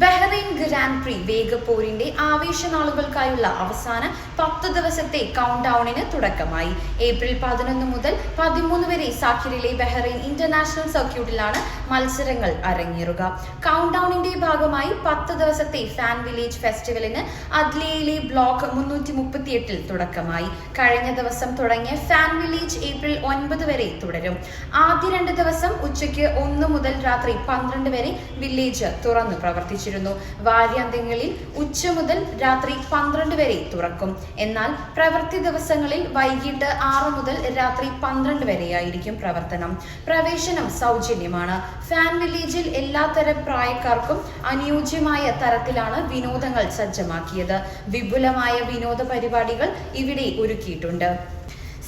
Bahrain grand പ്രി വേഗപ്പോരിന്റെ ആവേശനാളുകൾക്കായുള്ള അവസാന പത്ത് ദിവസത്തെ കൗണ്ട് ഡൗണിന് തുടക്കമായി. ഏപ്രിൽ പതിനൊന്ന് മുതൽ പതിമൂന്ന് വരെ സാഖിറിലെ ബഹ്റൈൻ ഇന്റർനാഷണൽ സർക്യൂട്ടിലാണ് മത്സരങ്ങൾ അരങ്ങേറുക. കൗണ്ട് ഡൗണിന്റെ ഭാഗമായി പത്ത് ദിവസത്തെ ഫാൻ വില്ലേജ് ഫെസ്റ്റിവലിന് അദ്ലിയയിലെ ബ്ലോക്ക് മുന്നൂറ്റി മുപ്പത്തിയെട്ടിൽ തുടക്കമായി. കഴിഞ്ഞ ദിവസം തുടങ്ങിയ ഫാൻ വില്ലേജ് ഏപ്രിൽ ഒൻപത് വരെ തുടരും. ആദ്യ രണ്ട് ദിവസം ഉച്ചയ്ക്ക് ഒന്ന് മുതൽ രാത്രി പന്ത്രണ്ട് വരെ വില്ലേജ് തുറന്നു പ്രവർത്തിച്ചിരുന്നു വാര്യാന്ത്യങ്ങളിൽ ഉച്ച മുതൽ രാത്രി പന്ത്രണ്ട് വരെ തുറക്കും. എന്നാൽ പ്രവൃത്തി ദിവസങ്ങളിൽ വൈകിട്ട് ആറ് മുതൽ രാത്രി പന്ത്രണ്ട് വരെയായിരിക്കും പ്രവർത്തനം. പ്രവേശനം സൗജന്യമാണ്. ഫാൻ വില്ലേജിൽ എല്ലാത്തരം പ്രായക്കാർക്കും അനുയോജ്യമായ തരത്തിലാണ് വിനോദങ്ങൾ സജ്ജമാക്കിയത്. വിപുലമായ വിനോദ പരിപാടികൾ ഇവിടെ ഒരുക്കിയിട്ടുണ്ട്.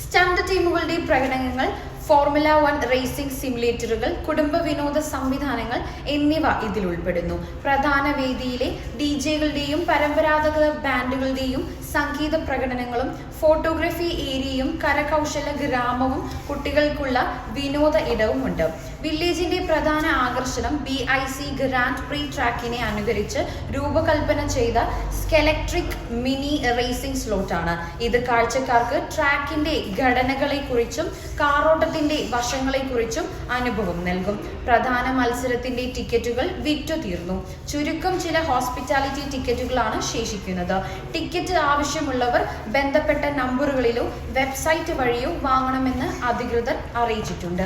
സ്റ്റണ്ട് ടീമുകളുടെ പ്രകടനങ്ങൾ ഫോർമുല വൺ റേസിംഗ് സിമുലേറ്ററുകൾ കുടുംബ വിനോദ സംവിധാനങ്ങൾ എന്നിവ ഇതിൽ ഉൾപ്പെടുന്നു. പ്രധാന വേദിയിലെ ഡി ജെകളുടെയും പരമ്പരാഗത ബാൻഡുകളുടെയും സംഗീത പ്രകടനങ്ങളും ഫോട്ടോഗ്രഫി ഏരിയയും കരകൗശല ഗ്രാമവും കുട്ടികൾക്കുള്ള വിനോദ ഇടവുമുണ്ട്. വില്ലേജിന്റെ പ്രധാന ആകർഷണം B I C grand prix ട്രാക്കിനെ അനുകരിച്ച് രൂപകൽപ്പന ചെയ്ത സ്കെലക്ട്രിക് മിനി റേസിംഗ് സ്ലോട്ട് ആണ്. ഇത് കാഴ്ചക്കാർക്ക് ട്രാക്കിന്റെ ഘടനകളെക്കുറിച്ചും കാറോട്ടത്തിന്റെ വശങ്ങളെക്കുറിച്ചും അനുഭവം നൽകും. പ്രധാന മത്സരത്തിന്റെ ടിക്കറ്റുകൾ വിറ്റു തീർന്നു. ചുരുക്കം ചില ഹോസ്പിറ്റാലിറ്റി ടിക്കറ്റുകളാണ് ശേഷിക്കുന്നത്. ടിക്കറ്റ് ആവശ്യമുള്ളവർ ബന്ധപ്പെട്ട നമ്പറുകളിലോ വെബ്സൈറ്റ് വഴിയോ വാങ്ങണമെന്ന് അധികൃതർ അറിയിച്ചിട്ടുണ്ട്.